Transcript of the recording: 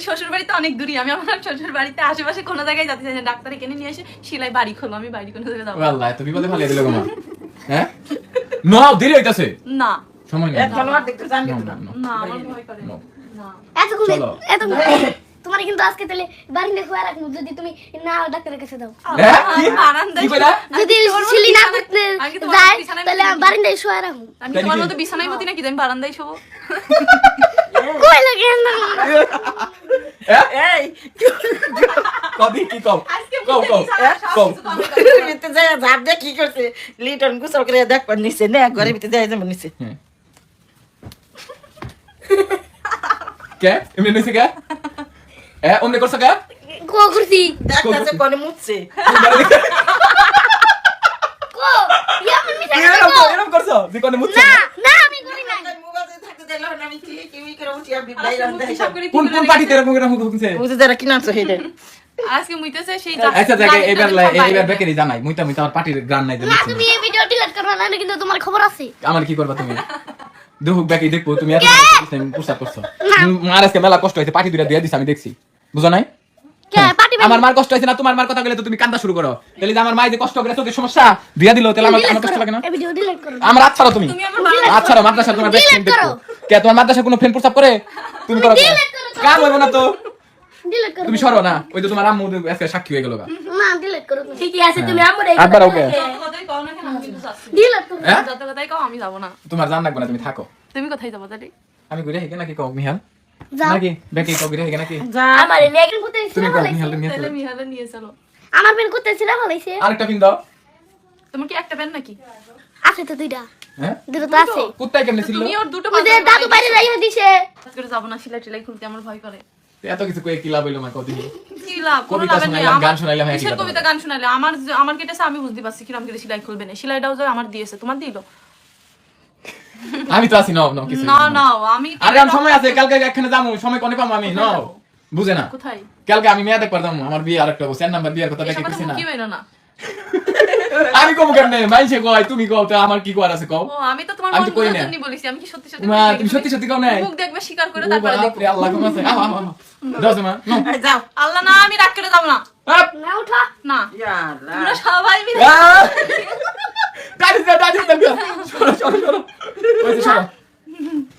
শ্বশুর বাড়িতে অনেক দূরই আমি আমার শ্বশুর বাড়িতে আশেপাশে কোনো জায়গায় যাতে চাই না ডাক্তার এখানে নিয়ে এসে সেলাই বাড়ি খোলো আমি বাড়ি কোনো জায়গায় যাব না। আল্লাহ এত বলে ফালিয়ে দিল গোমা হ্যাঁ নাও দেরি হইতাছে না সময় নেই খেলোয়াড় দেখতে জানি না। না আমার ভয় করে। না। তোমার কিন্তু আজকে তাহলে বাড়ি দেখো আর রাখব যদি তুমি না ডাক্তারের কাছে দাও। হ্যাঁ? যদি সিলি না করতে যায় তাহলে বসে বারান্দায় শুয়ে রাখব। আমি তোমার মতো বিছানায় মতি নাকি? আমি বারান্দায় শোবো? কই লাগে না? এই। কবি কি কও কও কও কও। ভিতরে যায় ঝাপ দিয়ে কি করছে? লিটন গুসল করে দেখবার নিছে নে ঘরে ভিতরে যায় যেমন নিছে হ্যাঁ। কে? এমনি নইছে কে? এ অমনি করছ কে কো করছি দেখতেছে কোনে মুছছে কো ইয়া আমি মিছা এরকম কো। এরকম করছ দি কোনে মুছ না না আমি করি না মোবাইলে থাকতে দিলাম না আমি কি কি করে উঠি আমি বাইরে আজকে হিসাব করে কোন কোন পার্টিতে এরকম মুখ মুখছে বুঝে যারা কি নামছো হেডে আজকে মুইতেছে সেই আচ্ছা জায়গা এবার এবার বেকারি জানাই মুইতা মুইতা আমার পার্টির গান নাই না তুমি এই ভিডিও ডিলিট করো না কিন্তু তোমার খবর আছে আমার কি করবা তুমি দেখুক ব্যাকি দেখব তুমি এত প্রস্তাব করছ মার আজকে মেলা কষ্ট হয়েছে পার্টি দুটা দিয়ে দিছে আমি দেখছি বুঝো নাই? কে? পার্টি আমার মার কষ্ট হয়েছে না তোমার মার কথা বলে তো তুমি কান্দা শুরু করো। তাহলে যে আমার মায়ের যে কষ্ট করে চোখের সমস্যা দিয়া দিল তাহলে আমার আমার কষ্ট লাগে না? আমার ছাড়ো তুমি। ছাড়ো মাদ্রাসা তোমার বেস্ট ফ্রেন্ড দেখো কে তোমার মাদ্রাসা কোনো ফ্রেন্ড প্রস্তাব করে? তুমি করো। কাম হইব না তো। তুমি সরো না। ওই তো তোমার আম্মু আজকে সাক্ষী হয়ে গেল গা। না ডিলিট করো ঠিকই আছে তুমি ওকে ডিলিট করো। হ্যাঁ? যত কথাই কও আমি যাব না। তোমার জান লাগবে না তুমি থাকো। তুমি কোথায় যাব তাহলে আমি ঘুরে হেগে নাকি কও মিহাল নাকি? নাকি আমার পেন তুমি ছিল নিয়ে চলো নিয়ে চলো। আমার পেন আরেকটা পিন দাও। তোমার কি একটা প্যান নাকি? আছে তো দুইটা। হ্যাঁ? দুটো তো আছে। কুত্তায় কেমনে ছিল? তুমি ওর দুটো ওই দাদু বাইরে যাইয়া দিছে। করে যাব না সিলাই টিলাই খুলতে আমার ভয় করে। এত কিছু কয়ে কি লাভ হইল মা কদিন? কি লাভ? কোনো কবিতা লাভ নেই। গান শোনাইলাম, হ্যাঁ, কবিতা গান আমার আমার কেটেছে আমি বুঝতে পারছি কিরম করে সিলাই খুলবে না। সিলাইটাও যে আমার দিয়েছে তোমার দিল? আমি তো আছি নাও নাও কিছু না না আমি আরে আমি সময় আছে কালকে একখানে যাব সময় কোনে পাবো আমি? নাও বুঝে না। কোথায়? কালকে আমি মেয়ে দেখবার যাব আমার বিয়ে আরেকটা সেন নাম্বার বিয়ের কথা দেখে কিছু না। মুখে বেরো না। আমি কম কেমনে? মাইছে কয় তুমি কও তো আমার কি করার আছে কও? ও আমি তো তোমার মন কই না। বলেছি আমি কি সত্যি সত্যি মা তুমি সত্যি সত্যি কও নাই? মুখ দেখবে স্বীকার করে তারপরে দেখব। বাপরে আল্লাহ কম আছে। আও আও আও দাও মা নাও। এই যাও আল্লাহ না আমি রাগ করে যাব না। আপ। না উঠা। না। ইয়া আল্লাহ তোমরা সবাই মিলে দাদি দাদি দাদি সরো সরো সরো। ওই যে সরো